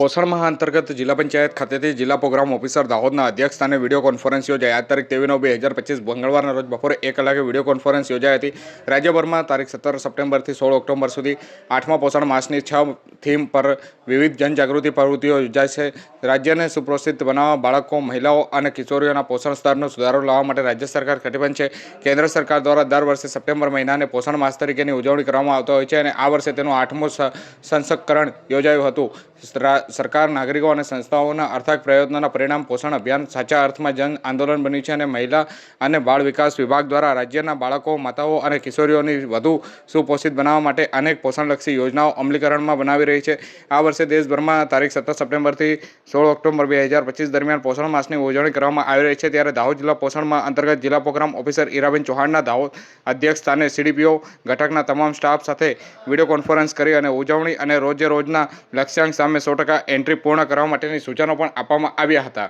પોષણ માહ અંતર્ગત જિલ્લા પંચાયત ખાતેથી જિલ્લા પ્રોગ્રામ ઓફિસર દાહોદના અધ્યક્ષ સ્થાને વીડિયો કોન્ફરન્સ યોજાઈ. આ તારીખ તેવી નવ બે હજાર પચીસ મંગળવારના રોજ બપોરે એક કલાકે વીડિયો કોન્ફરન્સ યોજાઈ હતી. રાજ્યભરમાં તારીખ સત્તર સપ્ટેમ્બરથી સોળ ઓક્ટોબર સુધી આઠમા પોષણ માસની છ થીમ પર વિવિધ જનજાગૃતિ પ્રવૃત્તિઓ યોજાય છે. રાજ્યને સુપ્રોષિત બનાવવા બાળકો, મહિલાઓ અને કિશોરીઓના પોષણ સ્તરનો સુધારો લાવવા માટે રાજ્ય સરકાર કટિબંધ છે. કેન્દ્ર સરકાર દ્વારા દર વર્ષે સપ્ટેમ્બર મહિનાને પોષણ માસ તરીકેની ઉજવણી કરવામાં આવતો હોય છે અને આ વર્ષે તેનું આઠમું સંસ્કરણ યોજાયું હતું. સરકાર, નાગરિકો અને સંસ્થાઓના અર્થાત પ્રયત્નોના પરિણામ પોષણ અભિયાન સાચા અર્થમાં જન આંદોલન બન્યું છે અને મહિલા અને બાળ વિકાસ વિભાગ દ્વારા રાજ્યના બાળકો, માતાઓ અને કિશોરીઓની વધુ સુપોષિત બનાવવા માટે અનેક પોષણલક્ષી યોજનાઓ અમલીકરણમાં બનાવી રહી છે. આ વર્ષે દેશભરમાં તારીખ સત્તર સપ્ટેમ્બરથી સોળ ઓક્ટોબર બે હજાર પચીસ દરમિયાન પોષણ માસની ઉજવણી કરવામાં આવી રહી છે. ત્યારે દાહોદ જિલ્લા પોષણમાં અંતર્ગત જિલ્લા પ્રોગ્રામ ઓફિસર ઈરાબેન ચૌહાણના દાહોદ અધ્યક્ષ સ્થાને સીડીપીઓ ઘટકના તમામ સ્ટાફ સાથે વીડિયો કોન્ફરન્સ કરી અને ઉજવણી અને રોજે રોજના લક્ષ્યાંક સામે સો ટકા એન્ટ્રી પૂર્ણ કરવા માટેની સૂચનો પણ આપવામાં આવ્યા હતા.